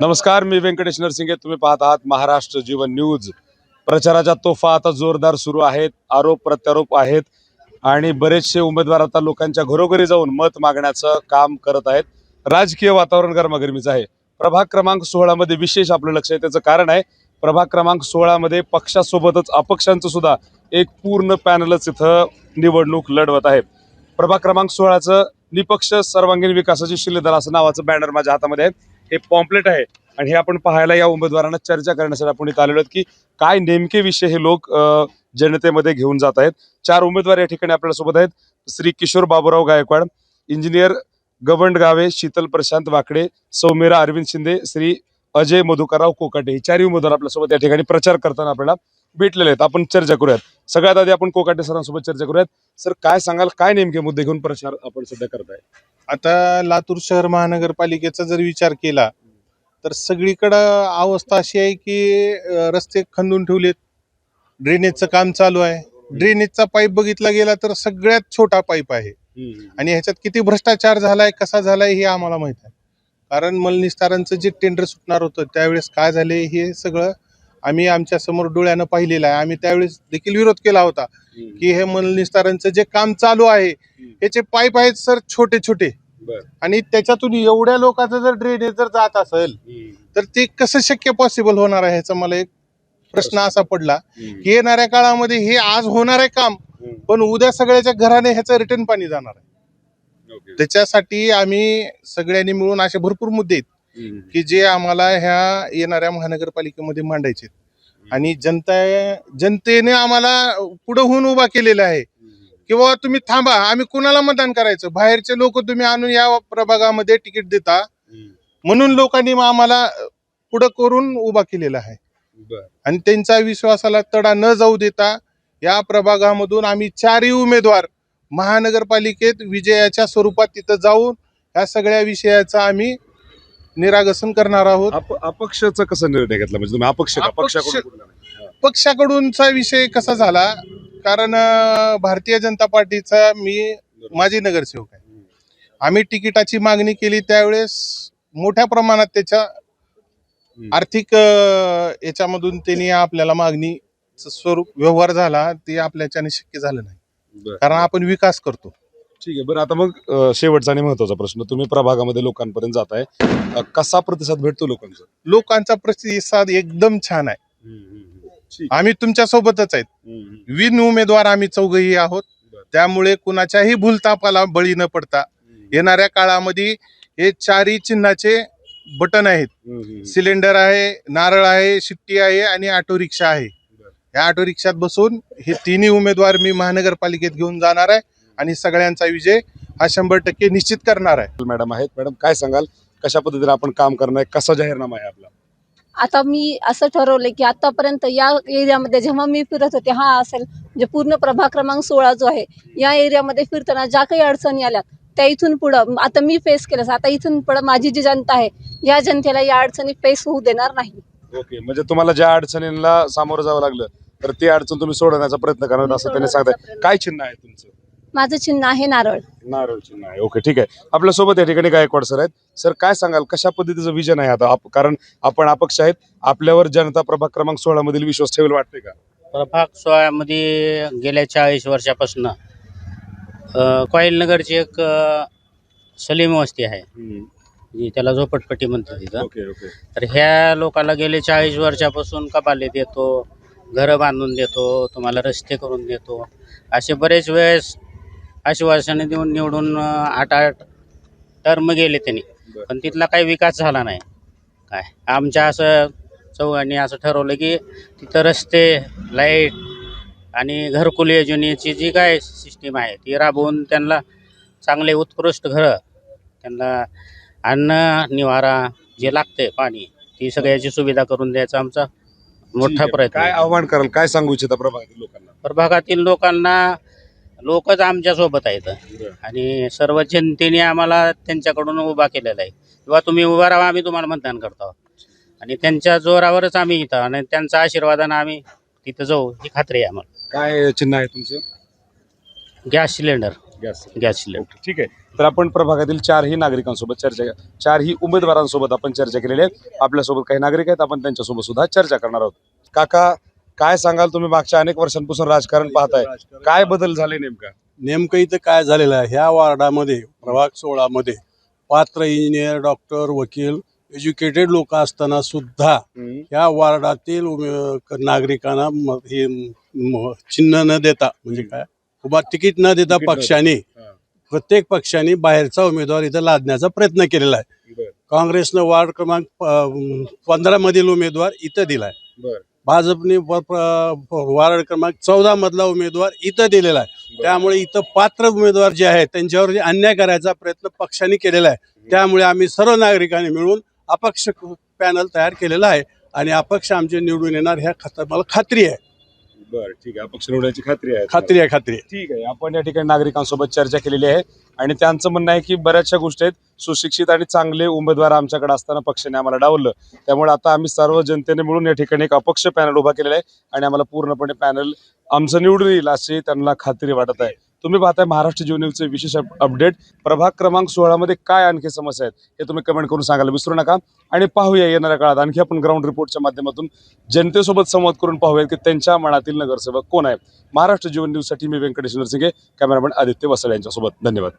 नमस्कार मी व्यंकटेश नरसिंगे. तुम्ही पाहत आहात महाराष्ट्र जीवन न्यूज. प्रचाराच्या तोफा आता जोरदार सुरू आहेत आरोप प्रत्यारोप आहेत आणि बरेचसे उमेदवार आता लोकांच्या घरोघरी जाऊन मत मागण्याचं काम करत आहेत. राजकीय वातावरण गरमागरमीचं आहे. प्रभाग क्रमांक सोळामध्ये विशेष आपलं लक्ष आहे त्याचं कारण आहे प्रभाग क्रमांक सोळामध्ये पक्षासोबतच अपक्षांचं सुद्धा एक पूर्ण पॅनलच इथं निवडणूक लढवत आहे. प्रभाग क्रमांक सोळाचं निपक्ष सर्वांगीण विकासाची शिलेदार असं नावाचं बॅनर माझ्या हातामध्ये आहे. हे पॉम्पलेट आहे आणि हे आपण पाहायला या उमेदवारांना चर्चा करण्यासाठी आपण इथं आलेलो आहोत की काय नेमके विषय हे लोक जनतेमध्ये घेऊन जात आहेत. चार उमेदवार या ठिकाणी आपल्यासोबत आहेत. श्री किशोर बाबूराव गायकवाड इंजिनियर गवंड गावे शीतल प्रशांत वाकडे सौमेरा अरविंद शिंदे श्री अजय मधुकरराव कोकाटे. हे चारही उमेदवार आपल्यासोबत या ठिकाणी प्रचार करताना आपल्याला भेटलेले आहेत. आपण चर्चा करूयात. सगळ्यात आधी आपण कोकाटे सरांसोबत चर्चा करूयात. सर काय सांगाल? काय नेमके मुद्दे घेऊन प्रचार आपण सध्या करताय? आता लातूर शहर महानगरपालिकेचा जर विचार केला तर सगळीकडं अवस्था अशी आहे की रस्ते खंदून ठेवलेत. ड्रेनेजचं काम चालू आहे. ड्रेनेजचा पाईप बघितला गेला तर सगळ्यात छोटा पाईप आहे. आणि ह्याच्यात किती भ्रष्टाचार झालाय कसा झालाय हे आम्हाला माहीत आहे. कारण मलनिस्तारांचं जे टेंडर सुटणार होतं त्यावेळेस काय झाले हे सगळं आम्ही आमच्यासमोर डोळ्यानं पाहिलेलं आहे. आम्ही त्यावेळेस देखील विरोध केला होता की हे मलनिस्तारांचं जे काम चालू आहे याचे पाईप आहेत सर छोटे छोटे. आणि त्याच्यातून एवढ्या लोकांचं जर ड्रेनेज जर जात असेल तर ते कसं शक्य पॉसिबल होणार आहे ह्याचा मला एक प्रश्न असा पडला की येणाऱ्या काळामध्ये हे आज होणार आहे काम पण उद्या सगळ्याच्या घराने ह्याचं रिटर्न पाणी जाणार आहे. त्याच्यासाठी आम्ही सगळ्यांनी मिळून असे भरपूर मुद्दे आहेत. की जे आम्हाला ह्या येणाऱ्या महानगरपालिकेमध्ये मांडायचे. आणि जनता जनतेने आम्हाला पुढे होऊन उभा केलेला आहे. किंवा तुम्ही थांबा आम्ही कुणाला मतदान करायचं? बाहेरचे लोक तुम्ही आणून या प्रभागामध्ये तिकीट देता. म्हणून लोकांनी आम्हाला पुढं करून उभा केलेला आहे. आणि त्यांचा विश्वासाला तडा न जाऊ देता या प्रभागामधून आम्ही चारही उमेदवार महानगरपालिकेत विजयाच्या स्वरूपात तिथं जाऊन या सगळ्या विषयाचा आम्ही निरागसन करणार आहोत. अप अपक्षाचा कसा निर्णय घेतला? म्हणजे तुम्ही अपक्ष का? अपक्ष- पक्षाकडून कुठला नाही? पक्षाकडूनचा विषय कसा झाला? कारण अं, भारतीय जनता पार्टीचा मी माजी नगरसेवक आहे. आम्ही तिकिटाची मागणी केली त्यावेळेस मोठ्या प्रमाणात त्याच्या आर्थिक अं, याच्यामधून त्यांनी आपल्याला मागणी स्वरूप व्यवहार झाला ते आपल्याच्याने शक्य झालं नाही. बरं. कारण आपण विकास करतो. ठीक आहे. बरं आता मग अ, शेवटचा आणि महत्त्वाचा प्रश्न. तुम्ही प्रभागामध्ये लोकांपर्यंत जाताय. अ, कसा प्रतिसाद भेटतो लोकांचा? लोकांचा प्रतिसाद एकदम छान आहे. ठीक आम्ही तुमच्या सोबतच आहेत आहे. विन उमेदवार आम्ही चौघही आहोत. बरं. त्यामुळे कुणाच्याही भूलतापाला बळी न पडता येणाऱ्या काळामध्ये हे चारही चिन्हाचे बटन आहेत. सिलेंडर आहे नारळ आहे शिट्टी आहे आणि ऑटो रिक्षा आहे. बरं. या ऑटो रिक्षात बसून हे तिन्ही उमेदवार मी महानगरपालिकेत घेऊन जाणार आहे. आणि सगळ्यांचा विजय हा शंभर टक्के निश्चित करणार आहे. मॅडम आहेत. मॅडम काय सांगाल? कशा पद्धतीने आपण काम करणार? आहे कसा जाहीरनामा आहे आपला? आता मी असं ठरवलंय की आतापर्यंत या एरियामध्ये जेव्हा मी फिरत होते हा असेल म्हणजे पूर्ण प्रभाग क्रमांक सोळा जो आहे या एरियामध्ये फिरताना ज्या काही अडचणी आल्या त्या इथून पुढं आता मी फेस केलं आता इथून पुढं माझी जी जनता आहे या जनतेला या अडचणी फेस होऊ देणार नाही. ओके म्हणजे तुम्हाला ज्या अडचणींना सामोरं जावं लागलं तर ती अडचण तुम्ही सोडवण्याचा प्रयत्न करणार असं त्यांनी सांगताय. काय चिन्ह आहे तुमचं? माझं चिन्ह आहे नारळ. नारळ चिन्ह आहे. ओके ठीक आहे. आपल्यासोबत या ठिकाणी गायकवाड सर आहेत. सर काय सांगाल? कशा पद्धतीचं विजन आहे आता? आप- कारण आपण अपक्ष आहेत. आपल्यावर जनता प्रभाग क्रमांक सोळा मधील विश्वास ठेवेल वाटते का? प्रभाग सोळामध्ये गेल्या चाळीस वर्षापासून नगरची एक अ, सलीम वस्ती आहे. जी त्याला झोपटपट्टी म्हणतात तिथं ओके ओके तर ह्या लोकांना गेले चाळीस वर्षापासून कबाले देतो घरं बांधून देतो तुम्हाला रस्ते करून देतो. असे बरेच वेळेस आश्वासने देऊन निवडून आठ आठ टर्म गेले त्यांनी. पण तिथला काही विकास झाला नाही काय आमच्या असं चौघांनी असं ठरवलं की तिथं रस्ते लाइट आणि घरकुल योजनेची जी काय सिस्टीम आहे ती राबवून त्यांना चांगले उत्कृष्ट घरं त्यांना अन्न निवारा जे लागते पाणी ती सगळ्याची सुविधा करून द्यायचा आमचा मोठा. प्रयत्न काय. आव्हान कराल काय सांगू इच्छिता प्रभागातील लोकांना प्रभागातील लोकांना लोकच आमच्यासोबत आहेत. आणि सर्व जनतेने आम्हाला त्यांच्याकडून उभा केलेला आहे. किंवा तुम्ही उभा राहा आम्ही तुम्हाला मतदान करतो. आणि त्यांच्या जोरावरच आम्ही इथं आणि त्यांच्या आशीर्वादानं आम्ही तिथं जाऊ. ही खात्री आहे आम्हाला. काय चिन्ह आहे तुमचं? Gas cylinder. Gas gas cylinder. Okay ठीक आहे. तर आपण प्रभागातील चारही नागरिकांसोबत चर्चा चारही उमेदवारांसोबत आपण चर्चा केलेली आहे. आपल्यासोबत काही नागरिक आहेत. आपण त्यांच्यासोबत सुद्धा चर्चा करणार आहोत. काका काय सांगाल तुम्ही? मागच्या अनेक वर्षांपासून राजकारण पाहताय. काय बदल झाले नेमका? नेमकं इथं काय झालेलं आहे? ह्या वार्डामध्ये प्रभाग सोळामध्ये पात्र इंजिनियर डॉक्टर वकील एज्युकेटेड लोक असताना सुद्धा ह्या वार्डातील उमे- नागरिकांना म- हे म- चिन्ह न देता म्हणजे काय? उभा तिकीट न देता तिकीट न पक्षाने हा. प्रत्येक पक्षाने बाहेरचा उमेदवार इथं लादण्याचा प्रयत्न केलेला आहे. बरं. काँग्रेसनं वार्ड क्रमांक पंधरा मधील उमेदवार इथं दिलाय. बरं. भाजपने वार्ड क्रमांक चौदा मधला उमेदवार इथं दिलेला आहे. त्यामुळे इथं पात्र उमेदवार जे आहेत त्यांच्यावर अन्याय करायचा प्रयत्न पक्षाने केलेला आहे. त्यामुळे आम्ही सर्व नागरिकांनी मिळून अपक्ष पॅनल तयार केलेला आहे आणि अपक्ष आमचे निवडून येणार ह्या खात मला खात्री आहे. बरं ठीक आहे. अपक्ष निवडण्याची खात्री आहे. खात्री आहे खात्री आहे. ठीक आहे. आपण या ठिकाणी नागरिकांसोबत चर्चा केलेली आहे. आणि त्यांचं म्हणणं आहे की बऱ्याचशा गोष्टी आहेत. सुशिक्षित आणि चांगले उमेदवार आमच्याकडे असताना पक्षाने आम्हाला डावललं. त्यामुळे आता आम्ही सर्व जनतेने मिळून या ठिकाणी एक अपक्ष पॅनल उभा केलेला आहे. आणि आम्हाला पूर्णपणे पॅनल आमचं निवडून येईल अशी त्यांना खात्री वाटत आहे. तुम्ही पाहताय महाराष्ट्र जीवनचे न्यूजचे विशेष अपडेट. प्रभाग क्रमांक सोळामध्ये काय आणखी समस्या आहेत हे तुम्ही कमेंट करून सांगायला विसरू नका. आणि पाहूया येणाऱ्या काळात आणखी आपण ग्राउंड रिपोर्टच्या माध्यमातून जनतेसोबत संवाद करून पाहूया की त्यांच्या मनातील नगरसेवक कोण आहे महाराष्ट्र जीवन न्यूजसाठी मी व्यंकटेश नरसिंगे कॅमेरामॅन आदित्य वसळ यांच्यासोबत. धन्यवाद.